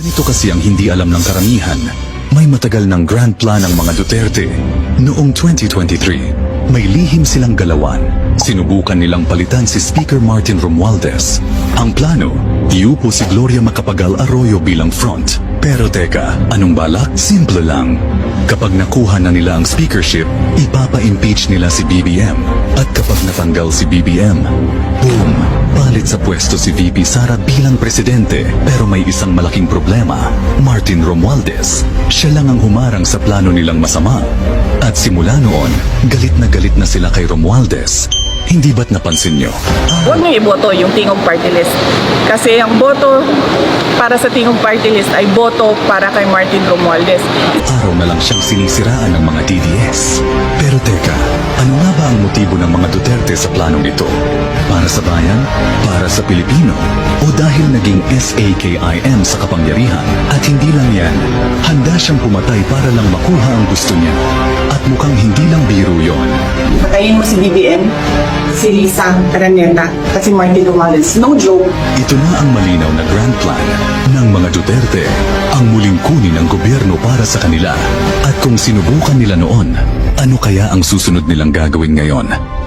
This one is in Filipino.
Ganito kasi ang hindi alam ng karamihan. May matagal ng grand plan ang mga Duterte. Noong 2023, may lihim silang galawan. Sinubukan nilang palitan si Speaker Martin Romualdez. Ang plano, iupo si Gloria Macapagal Arroyo bilang front. Pero teka, anong balak? Simple lang. Kapag nakuha na nila ang speakership, ipapa-impeach nila si BBM. At kapag natanggal si BBM, boom! Palit sa pwesto si VP Sara bilang presidente. Pero may isang malaking problema, Martin Romualdez. Siya lang ang humarang sa plano nilang masama. At simula noon, galit na galit na sila kay Romualdez. Hindi ba't napansin nyo? Huwag niyo iboto yung Tingog Party List. Kasi ang boto para sa Tingog Party List ay boto para kay Martin Romualdez. Araw na lang siyang sinisiraan ng mga DDS. Motibo ng mga Duterte sa planong ito? Para sa bayan? Para sa Pilipino? O dahil naging SAKIM sa kapangyarihan? At hindi lang yan, handa siyang pumatay para lang makuha ang gusto niya. At mukhang hindi lang biro yon. Patayin mo si BBM, si Lisa Araneta, at si Martin Romualdez. No joke. Ito na ang malinaw na grand plan ng mga Duterte, ang muling kunin ang gobyerno para sa kanila. At kung sinubukan nila noon, ano kaya ang susunod nilang gagawin ngayon?